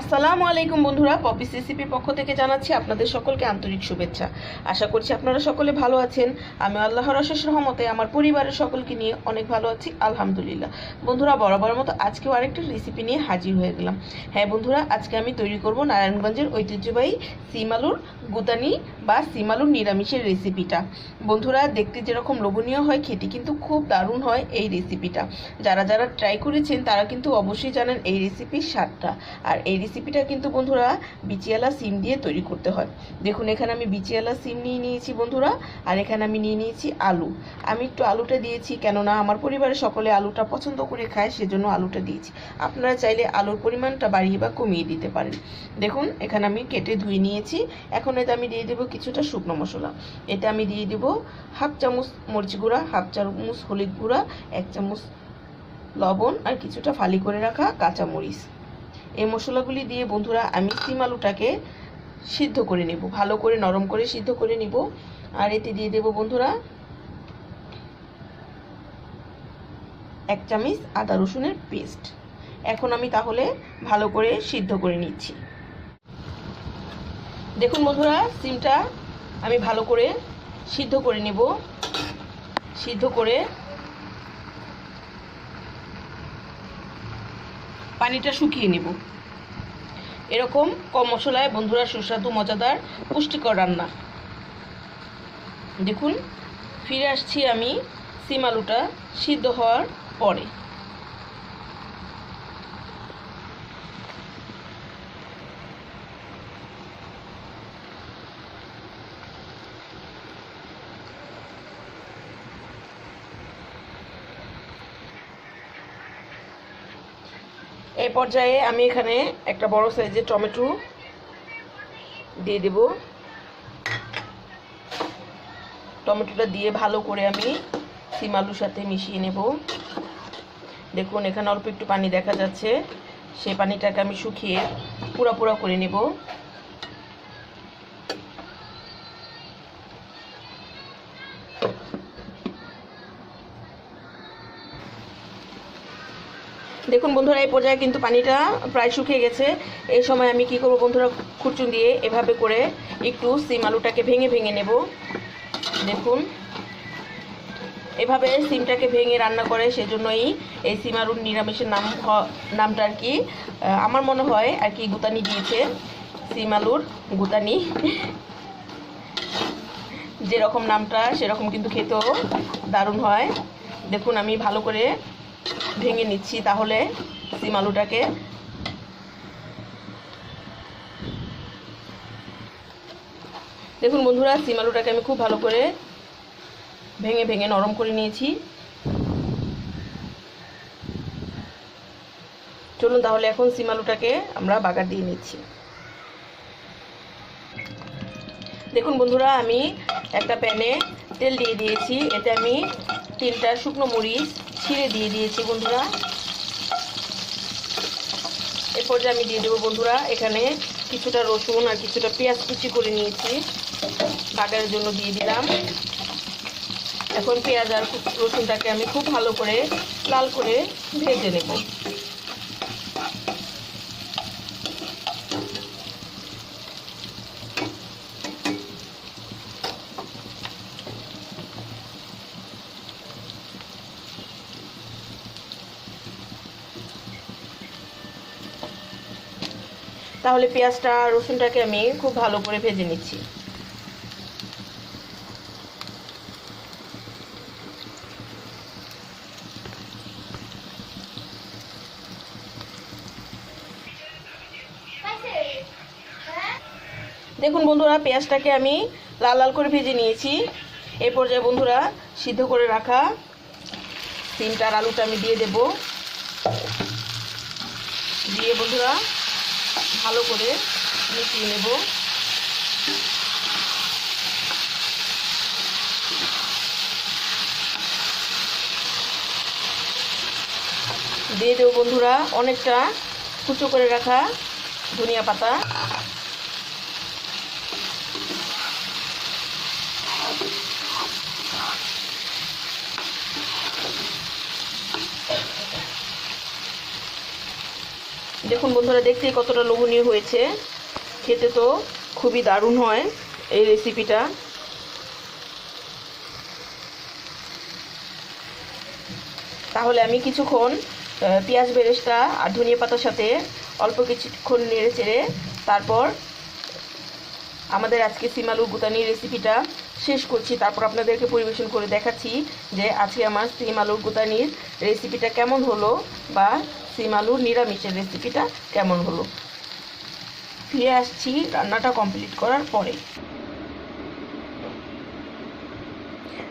আসসালামু আলাইকুম বন্ধুরা পপিস রেসিপির পক্ষ থেকে জানাচ্ছি আপনাদের সকলকে আন্তরিক শুভেচ্ছা। আশা করছি আপনারা সকলে ভালো আছেন। আমি আল্লাহর অশেষ রহমতে আমার পরিবারের সকলকে নিয়ে অনেক ভালো আছি, আলহামদুলিল্লাহ। বন্ধুরা, বরাবর মতো আজকেও আরেকটা রেসিপি নিয়ে হাজির হয়ে গেলাম। হ্যাঁ বন্ধুরা, আজকে আমি তৈরি করব নারায়ণগঞ্জের ঐতিহ্যবাহী সিমালুর গুতানি বা সিমালুর নিরামিষের রেসিপিটা বন্ধুরা, দেখতে যেরকম লোভনীয় হয়, খেতে কিন্তু খুব দারুণ হয় এই রেসিপিটা যারা যারা ট্রাই করেছেন, তারা কিন্তু অবশ্যই জানেন এই রেসিপির স্বাদটা। আর এই রেসিপিটা কিন্তু বন্ধুরা বিচিয়ালা সিম দিয়ে তৈরি করতে হয়। দেখুন, এখানে আমি বিচিয়ালা সিম নিয়ে নিয়েছি বন্ধুরা, আর এখানে আমি নিয়ে নিয়েছি আলু। আমি একটু আলুটা দিয়েছি, কেননা আমার পরিবারের সকলে আলুটা পছন্দ করে খায়, সেজন্য আলুটা দিয়েছি। আপনারা চাইলে আলুর পরিমাণটা বাড়িয়ে বা কমিয়ে দিতে পারেন। দেখুন, এখানে আমি কেটে ধুয়ে নিয়েছি। এখন এতে আমি দিয়ে দেবো কিছুটা শুকনো মশলা। এতে আমি দিয়ে দেবো হাফ চামচ মরিচ গুঁড়া, হাফ চামচ হলুদ গুঁড়া, এক চামচ লবণ, আর কিছুটা ফালি করে রাখা কাঁচা মরিচ এই মশলাগুলি দিয়ে বন্ধুরা আমি সিম আলুটাকে সিদ্ধ করে নেব। ভালো করে, নরম করে সিদ্ধ করে নিব। আর এতে দিয়ে দেব বন্ধুরা এক চামচ আদা রসুনের পেস্ট। এখন আমি তাহলে ভালো করে সিদ্ধ করে নিচ্ছি। দেখুন বন্ধুরা, সিমটা আমি ভালো করে সিদ্ধ করে নেব। সিদ্ধ করে পানিটা শুকিয়ে নেব। এরকম কম মশলায় বন্ধুরা সুস্বাদু, মজাদার, পুষ্টিকর রান্না। দেখুন, ফিরে আসছি আমি, সিম আলুটা সিদ্ধ হওয়ার পরে। এই পর্যায়ে আমি এখানে একটা বড় সাইজের টমেটো দিয়ে দেব। টমেটোটা দিয়ে ভালো করে আমি সিম আলুর সাথে মিশিয়ে নেব। দেখুন, এখানে অল্প একটু পানি দেখা যাচ্ছে। সেই পানিটাকে আমি শুকিয়ে পুরা পুরা করে নেব। দেখুন বন্ধুরা, এই পর্যায়ে কিন্তু পানিটা প্রায় শুকিয়ে গেছে। এই সময় আমি কি করব বন্ধুরা খুরচুন দিয়ে এভাবে করে একটু সিম আলুটাকে ভেঙে ভেঙে নেব। দেখুন, এভাবে সিমটাকে ভেঙে রান্না করে, সেজন্যই এই সিম আলুর নিরামিষের নাম নামটা আর কি আমার মনে হয় আর কি গুতানি দিয়েছে। সিম আলুর গুতানি, যেরকম নামটা, সেরকম কিন্তু খেতেও দারুণ হয়। দেখুন, আমি ভালো করে ভেঙে নিচ্ছি তাহলে সিম আলুটাকে। দেখুন বন্ধুরা, সিম আলুটাকে আমি খুব ভালো করে ভেঙে ভেঙে নরম করে নিয়েছি। চলুন তাহলে এখন সিম আলুটাকে আমরা বাগার দিয়ে নিচ্ছি। দেখুন বন্ধুরা, আমি একটা প্যানে তেল দিয়ে দিয়েছি। এতে আমি তিনটা শুকনো মরিচ ছিঁড়ে দিয়ে দিয়েছি বন্ধুরা। এরপর যে আমি দিয়ে দেবো বন্ধুরা, এখানে কিছুটা রসুন আর কিছুটা পেঁয়াজ কুচি করে নিয়েছি। বাগারের জন্য দিয়ে দিলাম। এখন পেঁয়াজ আর রসুনটাকে আমি খুব ভালো করে লাল করে ভেজে নেব। তাহলে পেঁয়াজটা, রসুনটাকে আমি খুব ভালো করে ভেজে নিচ্ছি। দেখুন বন্ধুরা, পেঁয়াজটাকে আমি লাল লাল করে ভেজে নিয়েছি। এই পর্যায়ে বন্ধুরা, সিদ্ধ করে রাখা তিনটার আলুটা আমি দিয়ে দেব। দিয়ে বন্ধুরা ভালো করে মিশিয়ে নেব। দিয়ে দেবো বন্ধুরা অনেকটা কুচো করে রাখা ধনিয়া পাতা। দেখুন বন্ধুরা, দেখতেই কতটা লোভনীয় হয়েছে। খেতে তো খুবই দারুণ হয় এই রেসিপিটা তাহলে আমি কিছুক্ষণ পেঁয়াজ বেরেস্তা আর ধনিয়া পাতার সাথে অল্প কিছুক্ষণ নেড়ে চেড়ে তারপর আমাদের আজকে সিমালুর গুতানির রেসিপিটা শেষ করছি। তারপর আপনাদেরকে পরিবেশন করে দেখাচ্ছি যে আজকে আমার সিমালুর গুতানির রেসিপিটা কেমন হলো বা সিমালুর নিরামিষের রেসিপিটা কেমন হলো? ফিরে আসছি রান্নাটা কমপ্লিট করার পরে।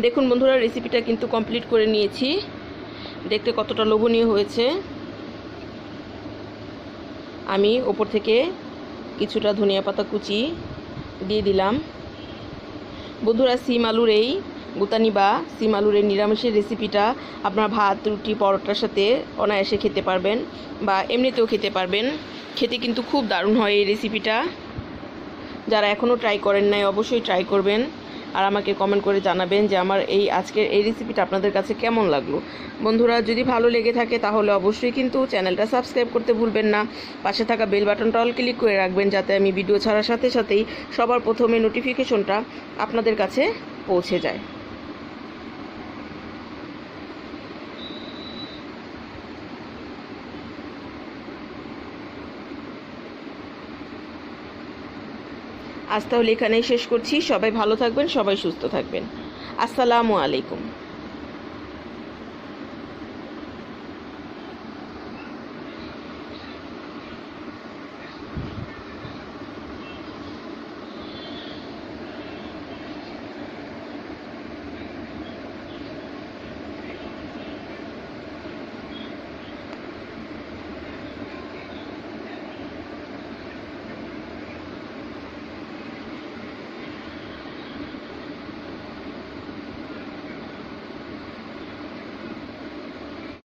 দেখুন বন্ধুরা রেসিপিটা কিন্তু কমপ্লিট করে নিয়েছি। দেখতে কতটা লোভনীয় হয়েছে। আমি ওপর থেকে কিছুটা ধনিয়া পাতা কুচি দিয়ে দিলাম। বন্ধুরা, সিম আলুর এই গুতানি বা সিম আলুরের নিরামিষের রেসিপিটা আপনার ভাত, রুটি, পরোটার সাথে অনায়াসে খেতে পারবেন বা এমনিতেও খেতে পারবেন। খেতে কিন্তু খুব দারুণ হয় এই রেসিপিটা যারা এখনও ট্রাই করেন নাই, অবশ্যই ট্রাই করবেন। আর আমাকে কমেন্ট করে জানাবেন যে আমার এই আজকের এই রেসিপিটা আপনাদের কাছে কেমন লাগল। বন্ধুরা, যদি ভালো লেগে থাকে, তাহলে অবশ্যই কিন্তু চ্যানেলটা সাবস্ক্রাইব করতে ভুলবেন না। পাশে থাকা বেল বাটনটা অল ক্লিক করে রাখবেন, যাতে আমি ভিডিও ছাড়ার সাথে সাথেই সবার প্রথমে নোটিফিকেশনটা আপনাদের কাছে পৌঁছে যায়। আজ তাহলে এখানেই শেষ করছি। সবাই ভালো থাকবেন সবাই সুস্থ থাকবেন। আসসালামু আলাইকুম।